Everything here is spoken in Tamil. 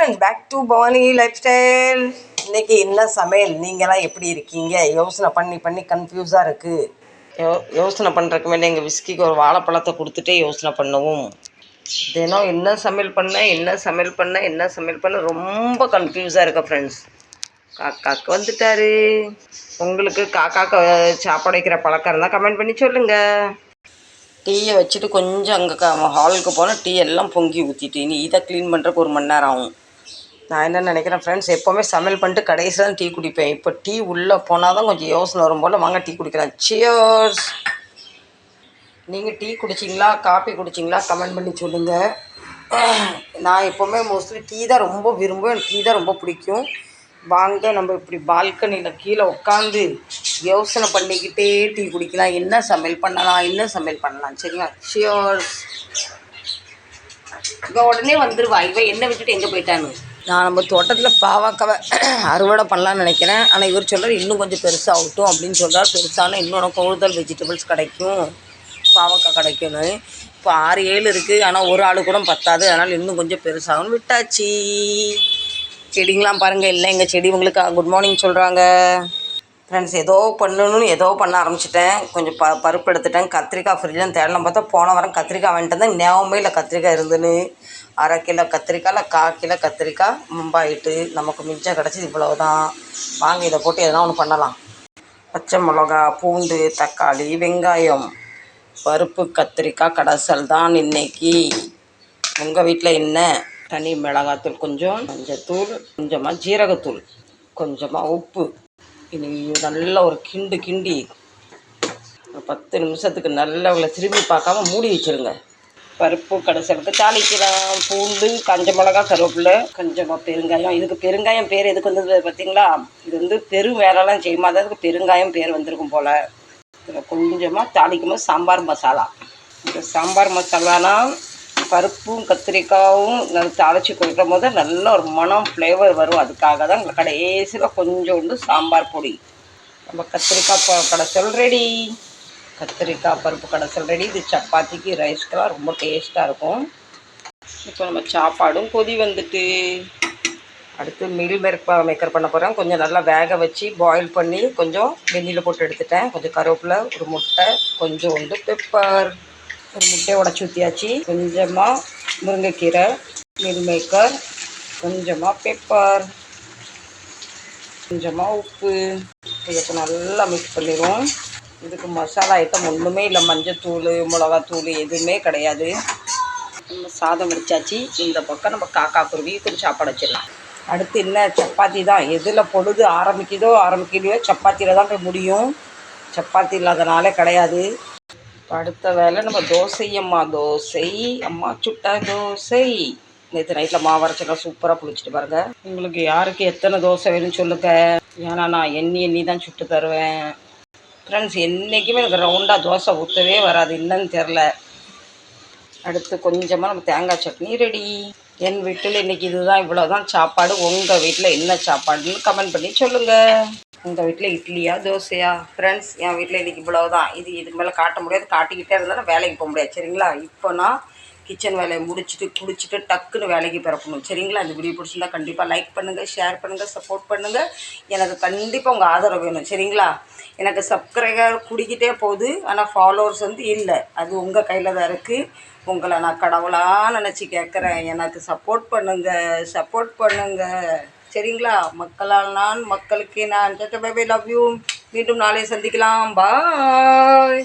Friends back to Bhavani lifestyle இன்னைக்கு என்ன சமையல்? நீங்களாம் எப்படி இருக்கீங்க? யோசனை பண்ணி பண்ணி கன்ஃபியூஸாக இருக்குது யோ யோசனை பண்ணுறதுக்கு மேலே எங்கள் விஸ்கிக்கு ஒரு வாழைப்பழத்தை கொடுத்துட்டே யோசனை பண்ணுவோம். தினம் என்ன சமையல் பண்ண என்ன சமையல் பண்ண என்ன சமையல் பண்ண ரொம்ப கன்ஃபியூஸாக இருக்க ஃப்ரெண்ட்ஸ் காக்காக்கு வந்துட்டாரு. உங்களுக்கு காக்காக்கு சாப்பாடு வைக்கிற பழக்கம் இருந்தால் கமெண்ட் பண்ணி சொல்லுங்கள் டீயை வச்சுட்டு கொஞ்சம் அங்கே ஹாலுக்கு போனால் டீ எல்லாம் பொங்கி ஊற்றிட்டு இனி இதை க்ளீன் பண்ணுறக்கு ஒரு மணி நேரம் ஆகும். நான் என்ன நினைக்கிறேன் ஃப்ரெண்ட்ஸ் எப்போவுமே சமையல் பண்ணிட்டு கடைசியில் தான் டீ குடிப்பேன். இப்போ டீ உள்ளே போனால் தான் கொஞ்சம் யோசனை வரும் போல். வாங்க டீ குடிக்கலாம். சியர்ஸ் நீங்கள் டீ குடிச்சிங்களா காஃபி குடிச்சிங்களா? கமெண்ட் பண்ணி சொல்லுங்கள் நான் எப்போவுமே மோஸ்ட்லி டீ தான் ரொம்ப விரும்புவேன். எனக்கு டீ தான் ரொம்ப பிடிக்கும். வாங்க நம்ம இப்படி பால்கனியில் கீழே உட்காந்து யோசனை பண்ணிக்கிட்டே டீ குடிக்கலாம். என்ன சமையல் பண்ணலாம் என்ன சமையல் பண்ணலாம் சரிங்களா? ஷியோர்ஸ் இங்கே உடனே வந்துடுவா இவன் என்ன விட்டுட்டு எங்கே போயிட்டான்னு? நான் நம்ம தோட்டத்தில் பாவக்காவை அறுவடை பண்ணலான்னு நினைக்கிறேன். ஆனால் இவர் சொல்கிறார் இன்னும் கொஞ்சம் பெருசாகட்டும் அப்படின்னு சொல்கிறார் பெருசான இன்னும் கூடுதல் வெஜிடபிள்ஸ் கிடைக்கும். பாவக்காய் கிடைக்கும்னு. இப்போ ஆறு ஏழு இருக்குது ஆனால் ஒரு ஆள் கூட பத்தாது. அதனால் இன்னும் கொஞ்சம் பெருசாகும்னு விட்டாச்சு. செடிங்களாம் பாருங்கள் இல்லை எங்கள் செடி உங்களுக்கு குட் மார்னிங் சொல்கிறாங்க ஃப்ரெண்ட்ஸ் ஏதோ பண்ணணும்னு ஏதோ பண்ண ஆரம்பிச்சிட்டேன். கொஞ்சம் ப பருப்பு எடுத்துட்டேன். கத்திரிக்காய் ஃப்ரிட்ஜில் தேடலாம் பார்த்தா போன வாரம் கத்திரிக்காய் வாங்கிட்டு வந்தேன். ஞாபகமே இல்லை கத்திரிக்காய் இருந்துன்னு. அரை கிலோ கத்திரிக்காயில் கால் கிலோ கத்திரிக்காய் மும்பாயிட்டு நமக்கு மிச்சம் கிடச்சி இவ்வளோ தான் வாங்கி இதை போட்டு எதனா ஒன்று பண்ணலாம். பச்சை மிளகா பூண்டு தக்காளி வெங்காயம் பருப்பு கத்திரிக்காய் கடைசல் தான் இன்னைக்கு. உங்கள் வீட்டில் என்ன? தனி மிளகாத்தூள் கொஞ்சம் மஞ்சத்தூள் கொஞ்சமாக ஜீரகத்தூள் கொஞ்சமாக உப்பு. இனி நல்ல ஒரு கிண்டு கிண்டி ஒரு பத்து நிமிஷத்துக்கு நல்லா உள்ள திரும்பி பார்க்காம மூடி வச்சிருங்க. பருப்பு கடைசலுக்கு தாளிக்கலாம். பூண்டு காஞ்ச மிளகா கருவேப்பிலை கொஞ்சமாக பெருங்காயம். இதுக்கு பெருங்காயம் பேர் எதுக்கு வந்தது பார்த்தீங்களா? இது வந்து பெரும் வேலைலாம் செய்யுமா? அதுக்கு பெருங்காயம் பேர் வந்திருக்கும் போல். இதில் கொஞ்சமாக தாளிக்கும் போது சாம்பார் மசாலா. இந்த சாம்பார் மசாலானா பருப்பும் கத்திரிக்காயும் தாளித்து கொடுக்கும் போது நல்ல ஒரு மனம் ஃப்ளேவர் வரும். அதுக்காக தான் கடைசியில் கொஞ்சோண்டு சாம்பார் பொடி. நம்ம கத்திரிக்காய் ப கடைசல் ரெடி கத்திரிக்காய் பருப்பு கடைசல் ரெடி இது சப்பாத்திக்கு ரைஸ்க்கெலாம் ரொம்ப டேஸ்ட்டாக இருக்கும். இப்போ நம்ம சாப்பாடும் கொதி வந்துட்டு. அடுத்து மில் மேக் மேக்கர் பண்ண போகிறேன் கொஞ்சம் நல்லா வேக வச்சு பாயில் பண்ணி கொஞ்சம் வெந்நியில் போட்டு எடுத்துட்டேன். கொஞ்சம் கருவேப்பிலை ஒரு முட்டை கொஞ்சோண்டு பெப்பர் ஒரு முட்டையை உடச்சி ஊற்றியாச்சு கொஞ்சமாக முருங்கைக்கீரை மில் மேக்கர் கொஞ்சமாக பெப்பர் கொஞ்சமாக உப்பு. இதுக்கு நல்லா மிக்ஸ் பண்ணிடுவோம். இதுக்கு மசாலா ஐட்டம் ஒன்றுமே இல்லை. மஞ்சத்தூள் மிளகாத்தூள் எதுவுமே கிடையாது. நம்ம சாதம் வடிச்சாச்சு இந்த பக்கம் நம்ம காக்கா குருவி கொஞ்சம் சாப்பாடு வச்சிடலாம். அடுத்து என்ன? சப்பாத்தி தான். எதில் பொழுது ஆரம்பிக்குதோ ஆரம்பிக்கலையோ சப்பாத்தியில் தான் போய் முடியும். சப்பாத்தி இல்லாதனாலே கிடையாது. இப்போ அடுத்த வேலை நம்ம தோசை அம்மா தோசை. அம்மா சுட்ட தோசை. நேற்று நைட்டில் மாவு அரைச்செல்லாம் சூப்பராக புளிச்சிட்டு பாருங்கள் உங்களுக்கு யாருக்கு எத்தனை தோசை வேணும்னு சொல்லுங்கள் ஏன்னா நான் எண்ணி எண்ணி தான் சுட்டு தருவேன். ஃப்ரெண்ட்ஸ் என்றைக்குமே எனக்கு ரவுண்டாக தோசை ஊற்றவே வராது. என்னன்னு தெரில அடுத்து கொஞ்சமாக நம்ம தேங்காய் சட்னி ரெடி என் வீட்டில் இன்றைக்கி இதுதான் இவ்வளோ தான் சாப்பாடு. உங்கள் வீட்டில் என்ன சாப்பாடுன்னு கமெண்ட் பண்ணி சொல்லுங்கள் உங்கள் வீட்டில் இட்லியா தோசையா? ஃப்ரெண்ட்ஸ் என் வீட்டில் இன்றைக்கி இவ்வளோ தான் இது இதுக்கு மேலே காட்ட முடியாது. காட்டிக்கிட்டே இருந்தாலும் வேலைக்கு போக முடியாது. சரிங்களா? இப்போ நான் கிச்சன் வேலையை முடிச்சுட்டு குளிச்சுட்டு டக்குன்னு வேலைக்கு பிறக்கணும். சரிங்களா? இந்த வீடியோ பிடிச்சிருந்தா கண்டிப்பாக லைக் பண்ணுங்கள் ஷேர் பண்ணுங்கள் சப்போர்ட் பண்ணுங்கள் எனக்கு கண்டிப்பாக உங்கள் ஆதரவு வேணும். சரிங்களா? எனக்கு சப்ஸ்கிரைபர் குடிக்கிட்டே போகுது. ஆனால் ஃபாலோவர்ஸ் வந்து இல்லை. அது உங்கள் கையில் தான் இருக்குது உங்களை நான் கடவுளாக நினச்சி கேட்குறேன் எனக்கு சப்போர்ட் பண்ணுங்கள் சப்போர்ட் பண்ணுங்கள் சரிங்களா? மக்களால் நான் மக்களுக்கு நான். பேபி லவ் யூ மீண்டும் நாளை சந்திக்கலாம். பாய்